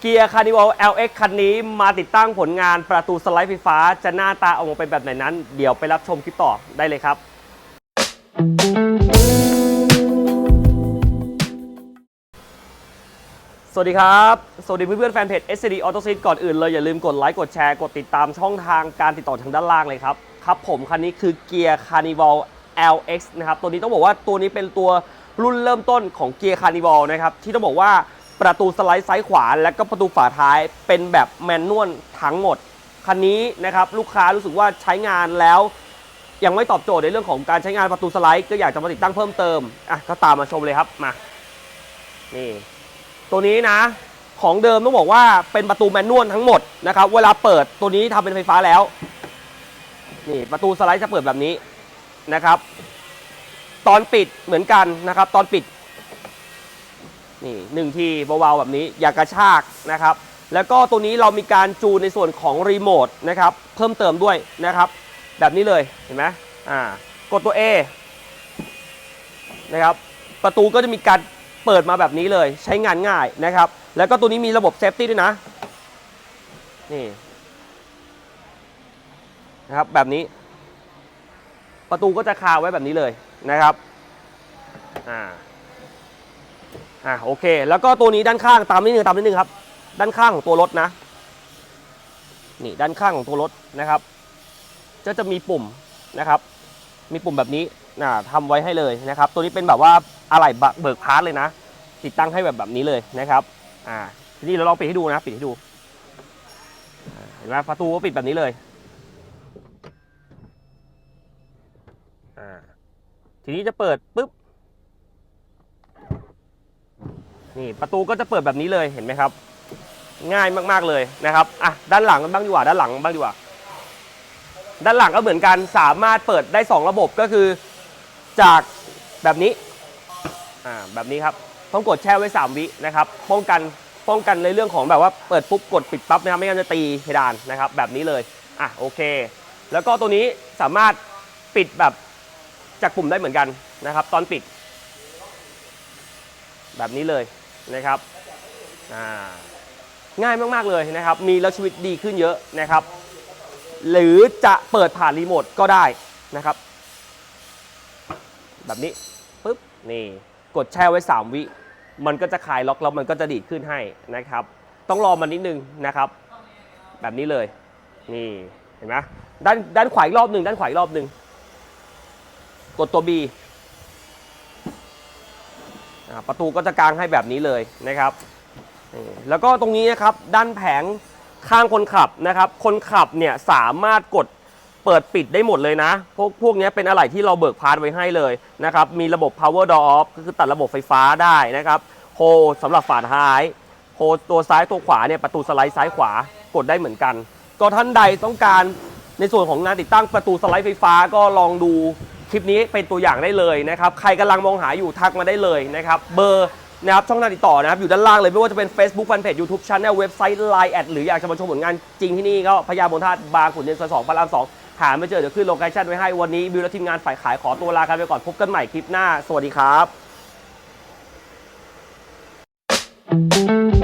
เกียร์คาร์นิวัล LX คันนี้มาติดตั้งผลงานประตูสไลด์ไฟฟ้าจะหน้าตาออกมาเป็นแบบไหนนั้น เดี๋ยวไปรับชมคลิปต่อได้เลยครับ สวัสดีครับ สวัสดีเพื่อนๆแฟนเพจ SCD Auto s e ก่อนอื่นเลยอย่าลืมกดไลค์กดแชร์กดติดตามช่องทางการติดต่อทางด้านล่างเลยครับ ครับผมคันนี้คือเกียร์ Carnival LX นะครับ ตัวนี้ต้องบอกว่าตัวนี้เป็นตัวรุ่นเริ่มต้นของเกียร์ Carnival นะครับที่ต้องบอกว่า ประตูสไลด์ซ้ายขวา และก็ประตูฝาท้ายเป็นแบบแมนนวลทั้งหมด คันนี้นะครับลูกค้ารู้สึกว่าใช้งานแล้ว ยังไม่ตอบโจทย์ในเรื่องของการใช้งานประตูสไลด์ก็อยากจะมาติดตั้งเพิ่มเติมอะก็ตามมาชมเลยครับมานี่ตัวนี้นะ ของเดิมต้องบอกว่าเป็นประตูแมนนวลทั้งหมดนะครับเวลาเปิดตัวนี้ทำเป็นไฟฟ้าแล้วนี่ประตูสไลด์จะเปิดแบบนี้นะครับ ตอนปิดเหมือนกันนะครับ ตอนปิด นี่หนึ่งทีเบาๆแบบนี้อย่ากระชากนะครับ แล้วก็ตัวนี้เรามีการจูนในส่วนของรีโมทนะครับเพิ่มเติมด้วยนะครับ แบบนี้เลยเห็นไหมอ่ากดตัว A นะครับประตูก็จะมีการเปิดมาแบบนี้เลยใช้งานง่ายนะครับ แล้วก็ตัวนี้มีระบบเซฟตี้ด้วยนะนี่นะครับแบบนี้ ประตูก็จะคาไว้แบบนี้เลยนะครับอ่า อ่าโอเค แล้วก็ตัวนี้ด้านข้างตามนิดนึงตามนิดนึงครับ ด้านข้างของตัวรถนะ นี่ด้านข้างของตัวรถนะครับจะจะมีปุ่มนะครับ มีปุ่มแบบนี้นะทำไว้ให้เลยนะครับ ตัวนี้เป็นแบบว่าอะไหล่เบิกพาร์ทเลยนะ ติดตั้งให้แบบแบบนี้เลยนะครับอ่าทีนี้เราลองปิดให้ดูนะ ปิดให้ดูเห็นไหมประตูก็ปิดแบบนี้เลยอ่าทีนี้จะเปิดปุ๊บ นี่ประตูก็จะเปิดแบบนี้เลยเห็นไหมครับ ง่ายมากๆเลยนะครับอะด้านหลังกันบ้างดีกว่าด้านหลังบ้างดีกว่า ด้านหลังก็เหมือนกันสามารถเปิดได้ 2 ระบบก็คือจากแบบนี้อ่าแบบนี้ครับต้องกดแช่ไว้ 3 วินะครับป้องกันป้องกันในเรื่องของแบบว่าเปิดปุ๊บกดปิดปั๊บนะครับไม่งั้นจะตีเพดานนะครับ แบบนี้เลยอะโอเค แล้วก็ตัวนี้สามารถปิดแบบจากปุ่มได้เหมือนกันนะครับ ตอนปิด แบบนี้เลย นะครับอ่าง่ายมาก ๆ เลยนะครับ มีแล้วชีวิตดีขึ้นเยอะนะครับ หรือจะเปิดผ่านรีโมทก็ได้นะครับ แบบนี้ปุ๊บนี่กดแช่ไว้ 3 วิ มันก็จะคลายล็อกแล้วมันก็จะดีดขึ้นให้นะครับ ต้องรอมันนิดนึงนะครับ แบบนี้เลยนี่เห็นไหมด้านด้านขวาอีกรอบหนึ่งด้านขวาอีกรอบหนึ่งกดตัว B ประตูก็จะกางให้แบบนี้เลยนะครับแล้วก็ตรงนี้นะครับด้านแผงข้างคนขับนะครับ คนขับเนี่ยสามารถกดเปิดปิดได้หมดเลยนะ พวกพวกนี้เป็นอะไรที่เราเบิกพาร์ทไว้ให้เลยนะครับ มีระบบ power door off ก็คือตัดระบบไฟฟ้าได้นะครับโฮสำหรับฝาท้ายโฮตัวซ้ายตัวขวาเนี่ยประตูสไลด์ซ้ายขวากดได้เหมือนกัน ก็ท่านใดต้องการในส่วนของงานติดตั้งประตูสไลด์ไฟฟ้าก็ลองดู คลิปนี้เป็นตัวอย่างได้เลยนะครับใครกำลังมองหาอยู่ทักมาได้เลยนะครับเบอร์นะครับช่องทางติดต่อนะครับอยู่ด้านล่างเลยไม่ว่าจะเป็น Facebook Fanpage YouTube Channel เว็บไซต์ Line แอดหรืออยากจะมาชมผลงานจริงที่นี่ก็พญาบนธาตุบางขุนเทียนซอยสองพระรามสองหาไม่เจอเดี๋ยวขึ้นโลเคชั่นไว้ให้วันนี้บิวและทีมงานฝ่ายขายขอตัวลากันไปก่อนพบกันใหม่คลิปหน้า สวัสดีครับ